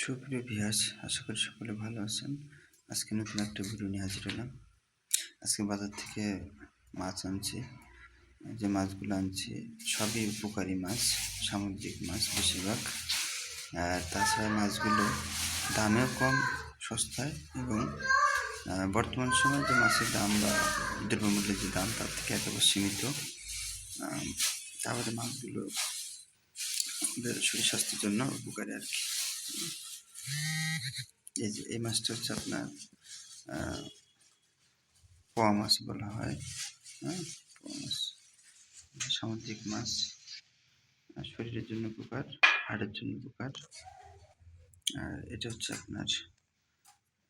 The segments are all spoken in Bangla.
সুপ্রিয় ভিয়াস আশা করি সকলে ভালো আছেন। আজকে নতুন একটা ভিডিও নিয়ে হাজির হলাম। আজকে বাজার থেকে মাছ আনছি। যে মাছগুলো আনছি, সবই উপকারী মাছ, সামুদ্রিক মাছ বেশিরভাগ। আর তাছাড়া মাছগুলো দামেও কম, সস্তায় এবং বর্তমান সময়ে যে মাছের দাম বা দ্রব্যমূল্যের যে দাম, তার থেকে একেবারে সীমিত। তারপরে মাছগুলো শরীর স্বাস্থ্যের জন্য উপকারী আর কি। এই যে এই মাছটা হচ্ছে আপনার পোয়া মাছ বলা হয় হ্যাঁ? পোয়া মাছ সামুদ্রিক মাছ শরীরের জন্য উপকার হাড়ের জন্য উপকার। আর এটা হচ্ছে আপনার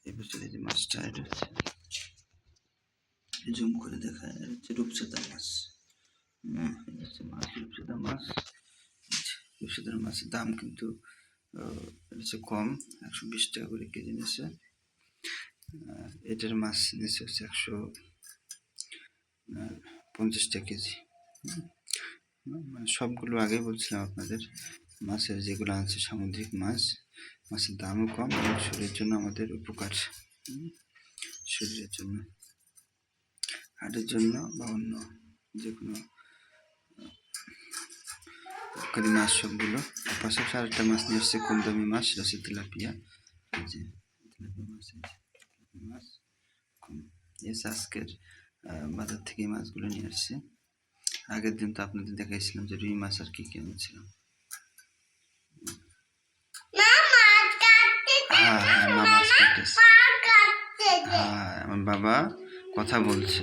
এই বছর যে মাছটা এটা হচ্ছে জুম করে দেখা এটা হচ্ছে রূপচাঁদা মাছ। হ্যাঁ, এটা হচ্ছে মাছ রূপচাঁদা মাছ। রূপচাঁদার মাছের দাম কিন্তু হচ্ছে কম, একশো বিশ টাকা করে কেজি নিচ্ছে। এটার মাছ নিচ্ছে হচ্ছে একশো পঞ্চাশ টাকা কেজি। মানে সবগুলো আগে বলছিলাম আপনাদের, মাছের যেগুলো আছে সামুদ্রিক মাছ, মাছের দামও কম এবং শরীরের জন্য আমাদের উপকার। শরীরের জন্য। হাটের জন্য বা অন্য যে কোনো উপকারী মাছ সবগুলো। পাশাপাশি আরেকটা মাছ নিয়ে আসছে কম দামি মাছ সেটা হচ্ছে তেলাপিয়া যে মাছ এসে আজকের বাজার থেকে মাছগুলো নিয়ে আসছে। আগের দিন তো আপনাদের দেখাইছিলাম যে রুই মাছ আর কি কি এনেছিলাম হ্যাঁ হ্যাঁ হ্যাঁ আমার বাবা কথা বলছে।